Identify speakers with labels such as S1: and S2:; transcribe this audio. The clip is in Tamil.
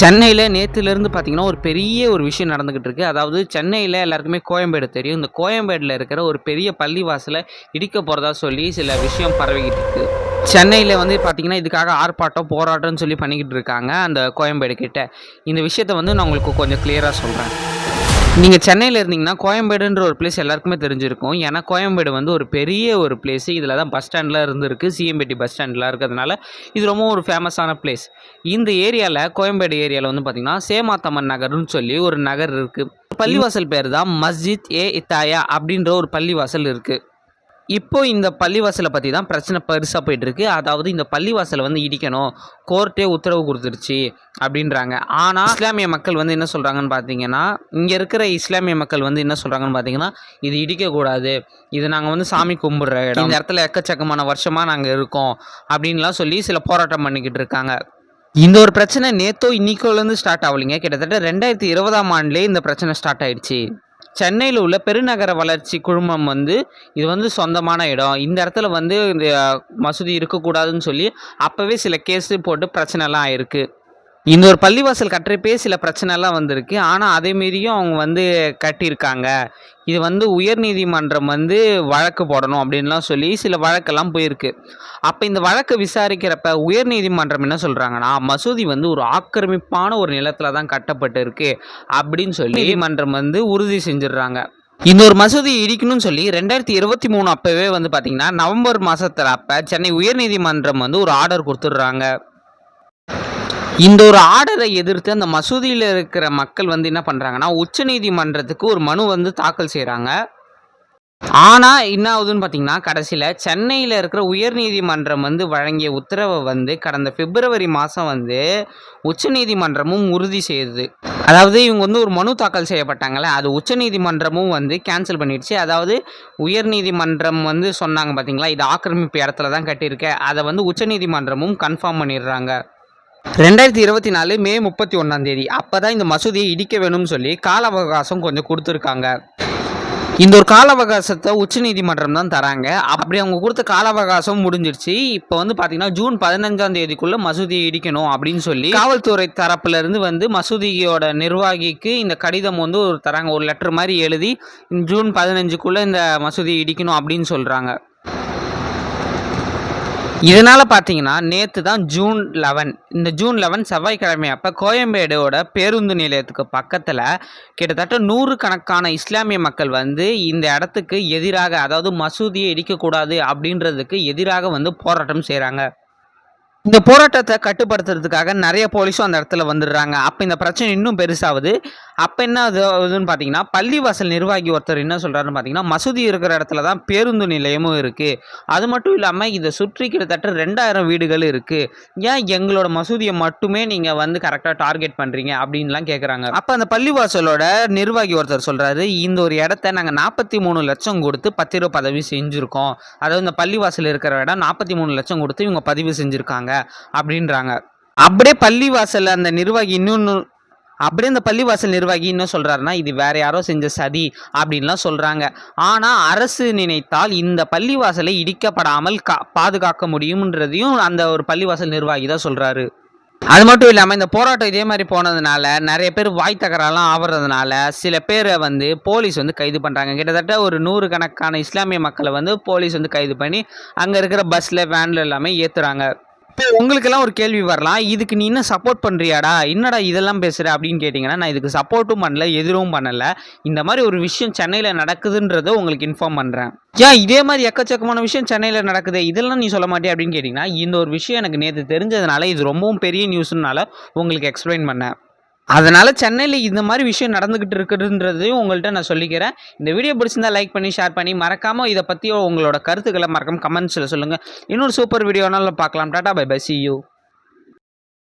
S1: சென்னையில் நேற்றுலேருந்து பார்த்தீங்கன்னா ஒரு பெரிய ஒரு விஷயம் நடந்துக்கிட்டு இருக்குது அதாவது சென்னையில் எல்லாருக்குமே கோயம்பேடு தெரியும். இந்த கோயம்பேடில் இருக்கிற ஒரு பெரிய பள்ளிவாசலை இடிக்க போகிறதா சொல்லி சில விஷயம் பரவிக்கிட்டு இருக்குது சென்னையில் வந்து பார்த்திங்கன்னா இதுக்காக ஆர்ப்பாட்டம் போராட்டம்னு சொல்லி பண்ணிக்கிட்டு இருக்காங்க அந்த கோயம்பேடு கிட்ட. இந்த விஷயத்த வந்து நான் உங்களுக்கு கொஞ்சம் கிளியராக சொல்கிறேன் நீங்கள் சென்னையில் இருந்தீங்கன்னா கோயம்பேடுன்ற ஒரு பிளேஸ் எல்லாருக்குமே தெரிஞ்சிருக்கும். ஏன்னா கோயம்பேடு வந்து ஒரு பெரிய ஒரு பிளேஸ் இதில் தான் பஸ் ஸ்டாண்டில் இருந்துருக்கு. சிஎம்பேட்டி பஸ் ஸ்டாண்டில் இருக்கிறதுனால இது ரொம்ப ஒரு ஃபேமஸான பிளேஸ் இந்த ஏரியாவில் கோயம்பேடு ஏரியாவில் வந்து பார்த்திங்கன்னா சேமாத்தம்மன் நகர்னு சொல்லி ஒரு நகர் இருக்குது பள்ளிவாசல் பேர் தான் மஸ்ஜித் ஏ இத்தாயா அப்படின்ற ஒரு பள்ளிவாசல் இருக்குது இப்போ இந்த பள்ளிவாசலை பற்றி தான் பிரச்சனை பெருசாக போயிட்டுருக்கு. அதாவது இந்த பள்ளிவாசலை வந்து இடிக்கணும் கோர்ட்டே உத்தரவு கொடுத்துருச்சு அப்படின்றாங்க. ஆனால் இஸ்லாமிய மக்கள் வந்து என்ன சொல்கிறாங்கன்னு பார்த்தீங்கன்னா இங்கே இருக்கிற இஸ்லாமிய மக்கள் வந்து என்ன சொல்கிறாங்கன்னு பார்த்தீங்கன்னா இது இடிக்கக்கூடாது இது நாங்கள் வந்து சாமி கும்பிட்ற இடம். இந்த இடத்துல எக்கச்சக்கமான வருஷமாக நாங்கள் இருக்கோம் அப்படின்லாம் சொல்லி சில போராட்டம் பண்ணிக்கிட்டு இருக்காங்க. இந்த ஒரு பிரச்சனை நேத்தோ இன்னிக்கோலேருந்து ஸ்டார்ட் ஆகலைங்க. கிட்டத்தட்ட ரெண்டாயிரத்தி இருபதாம் ஆண்டுலேயே இந்த பிரச்சனை ஸ்டார்ட் ஆயிடுச்சு. சென்னையில் உள்ள பெருநகர வளர்ச்சி குழுமம் வந்து இது வந்து சொந்தமான இடம். இந்த இடத்துல வந்து இந்த மசூதி இருக்கக்கூடாதுன்னு சொல்லி அப்போவே சில கேஸு போட்டு பிரச்சனைலாம் ஆயிருக்கு. இந்த ஒரு பள்ளிவாசல் கட்டுறப்பே சில பிரச்சனைலாம் வந்திருக்கு. ஆனால் அதே மீறியும் அவங்க வந்து கட்டியிருக்காங்க. இது வந்து உயர்நீதிமன்றம் வந்து வழக்கு போடணும் அப்படின்லாம் சொல்லி சில வழக்கெல்லாம் போயிருக்கு. அப்போ இந்த வழக்கை விசாரிக்கிறப்ப உயர்நீதிமன்றம் என்ன சொல்கிறாங்கன்னா மசூதி வந்து ஒரு ஆக்கிரமிப்பான ஒரு நிலத்தில் தான் கட்டப்பட்டு இருக்கு அப்படின்னு சொல்லி நீதிமன்றம் வந்து உறுதி செஞ்சிடுறாங்க. இந்த ஒரு மசூதி இடிக்கணும்னு சொல்லி ரெண்டாயிரத்தி இருபத்தி மூணு அப்போவே வந்து பார்த்திங்கன்னா நவம்பர் மாதத்தில் அப்போ சென்னை உயர்நீதிமன்றம் வந்து ஒரு ஆர்டர் கொடுத்துட்றாங்க. இந்த ஒரு ஆர்டரை எதிர்த்து அந்த மசூதியில் இருக்கிற மக்கள் வந்து என்ன பண்ணுறாங்கன்னா உச்சநீதிமன்றத்துக்கு ஒரு மனு வந்து தாக்கல் செய்கிறாங்க ஆனால் என்ன ஆகுதுன்னு பார்த்தீங்கன்னா கடைசியில் சென்னையில் இருக்கிற உயர்நீதிமன்றம் வந்து வழங்கிய உத்தரவை வந்து கடந்த பிப்ரவரி மாதம் வந்து உச்சநீதிமன்றமும் உறுதி செய்யுது அதாவது இவங்க வந்து ஒரு மனு தாக்கல் செய்யப்பட்டாங்களே அது உச்சநீதிமன்றமும் வந்து கேன்சல் பண்ணிடுச்சு. அதாவது உயர்நீதிமன்றம் வந்து சொன்னாங்க பார்த்தீங்களா இது ஆக்கிரமிப்பு இடத்துல தான் கட்டியிருக்க. அதை வந்து உச்சநீதிமன்றமும் கன்ஃபார்ம் பண்ணிடுறாங்க. ரெண்டாயிரத்தி இருபத்தி நாலு மே முப்பத்தி ஒன்றாம் தேதி. அப்போ தான் இந்த மசூதியை இடிக்க வேணும்னு சொல்லி கால அவகாசம் கொஞ்சம் கொடுத்துருக்காங்க. இந்த ஒரு கால அவகாசத்தை உச்சநீதிமன்றம் தான் தராங்க. அப்படி அவங்க கொடுத்த கால அவகாசம் முடிஞ்சிருச்சு. இப்போ வந்து பார்த்தீங்கன்னா ஜூன் பதினஞ்சாம் தேதிக்குள்ள மசூதியை இடிக்கணும் அப்படின்னு சொல்லி காவல்துறை தரப்புல இருந்து வந்து மசூதியோட நிர்வாகிக்கு இந்த கடிதம் வந்து ஒரு தராங்க. ஒரு லெட்டர் மாதிரி எழுதி ஜூன் பதினஞ்சுக்குள்ள இந்த மசூதியை இடிக்கணும் அப்படின்னு சொல்றாங்க. இதனால் பார்த்தீங்கன்னா நேற்று தான் ஜூன் லெவன் இந்த ஜூன் லெவன் செவ்வாய்க்கிழமை அப்போ கோயம்பேடோட பேருந்து நிலையத்துக்கு பக்கத்தில் கிட்டத்தட்ட நூறு கணக்கான இஸ்லாமிய மக்கள் வந்து இந்த இடத்துக்கு எதிராக அதாவது மசூதியை இடிக்கக்கூடாது அப்படின்றதுக்கு எதிராக வந்து போராட்டம் செய்கிறாங்க இந்த போராட்டத்தை கட்டுப்படுத்துறதுக்காக நிறைய போலீஸும் அந்த இடத்துல வந்துடுறாங்க. அப்போ இந்த பிரச்சனை இன்னும் பெருசாகுது. அப்போ என்ன ஆகுதுன்னு பார்த்தீங்கன்னா பள்ளிவாசல் நிர்வாகி ஒருத்தர் என்ன சொல்கிறாருன்னு பார்த்தீங்கன்னா மசூதி இருக்கிற இடத்துல தான் பேருந்து நிலையமும் இருக்குது அது மட்டும் இல்லாமல் இதை சுற்றி கிட்டத்தட்ட ரெண்டாயிரம் வீடுகள் இருக்குது ஏன் எங்களோட மசூதியை மட்டுமே நீங்கள் வந்து கரெக்டாக டார்கெட் பண்ணுறீங்க அப்படின்லாம் கேட்குறாங்க அப்போ அந்த பள்ளிவாசலோட நிர்வாகி ஒருத்தர் சொல்கிறாரு இந்த ஒரு இடத்த நாங்கள் நாற்பத்தி மூணு லட்சம் கொடுத்து பத்திர பதவி செஞ்சுருக்கோம். அதாவது இந்த பள்ளிவாசல் இருக்கிற இடம் நாற்பத்தி மூணு லட்சம் கொடுத்து இவங்க பதிவு செஞ்சுருக்காங்க அப்படின்றாங்க. அப்படியே பள்ளிவாசல் அந்த நிர்வாகி இன்னொன்று அப்படியே இந்த பள்ளிவாசல் நிர்வாகி என்ன சொல்கிறாருன்னா இது வேற யாரோ செஞ்ச சதி அப்படின்லாம் சொல்கிறாங்க ஆனால் அரசு நினைத்தால் இந்த பள்ளிவாசலை இடிக்கப்படாமல் கா பாதுகாக்க முடியும்ன்றதையும் அந்த ஒரு பள்ளிவாசல் நிர்வாகி தான் சொல்கிறாரு அது மட்டும் இல்லாமல் இந்த போராட்டம் இதே மாதிரி போனதுனால நிறைய பேர் வாய் தகராலாம் ஆவறதுனால சில பேரை வந்து போலீஸ் வந்து கைது பண்ணுறாங்க கிட்டத்தட்ட ஒரு நூறு கணக்கான இஸ்லாமிய மக்களை வந்து போலீஸ் வந்து கைது பண்ணி அங்கே இருக்கிற பஸ்ஸில் வேனில் எல்லாமே ஏற்றுறாங்க இப்போ உங்களுக்கெல்லாம் ஒரு கேள்வி வரலாம். இதுக்கு நீ என்ன சப்போர்ட் பண்ணுறியாடா என்னடா இதெல்லாம் பேசுகிற அப்படின்னு கேட்டிங்கன்னா நான் இதுக்கு சப்போர்ட்டும் பண்ணல எதிரும் பண்ணலை. இந்த மாதிரி ஒரு விஷயம் சென்னையில் நடக்குதுன்றதை உங்களுக்கு இன்ஃபார்ம் பண்ணுறேன் ஏன் இதே மாதிரி எக்கச்சக்கமான விஷயம் சென்னையில் நடக்குது? இதெல்லாம் நீ சொல்ல மாட்டே அப்படின்னு கேட்டிங்கன்னா இந்த ஒரு விஷயம் எனக்கு நேற்று தெரிஞ்சதுனால இது ரொம்பவும் பெரிய நியூஸ்னால உங்களுக்கு எக்ஸ்பிளைன் பண்ணேன். அதனால் சென்னையில் இந்த மாதிரி விஷயம் நடந்துக்கிட்டு இருக்குதுன்றதையும் உங்கள்கிட்ட நான் சொல்லிக்கிறேன். இந்த வீடியோ பிடிச்சிருந்தா லைக் பண்ணி ஷேர் பண்ணி மறக்காமல் இதை பற்றி உங்களோட கருத்துக்களை மறக்காம கமெண்ட்ஸில் சொல்லுங்கள் இன்னொரு சூப்பர் வீடியோனாலும் பார்க்கலாம். Tata bye bye see you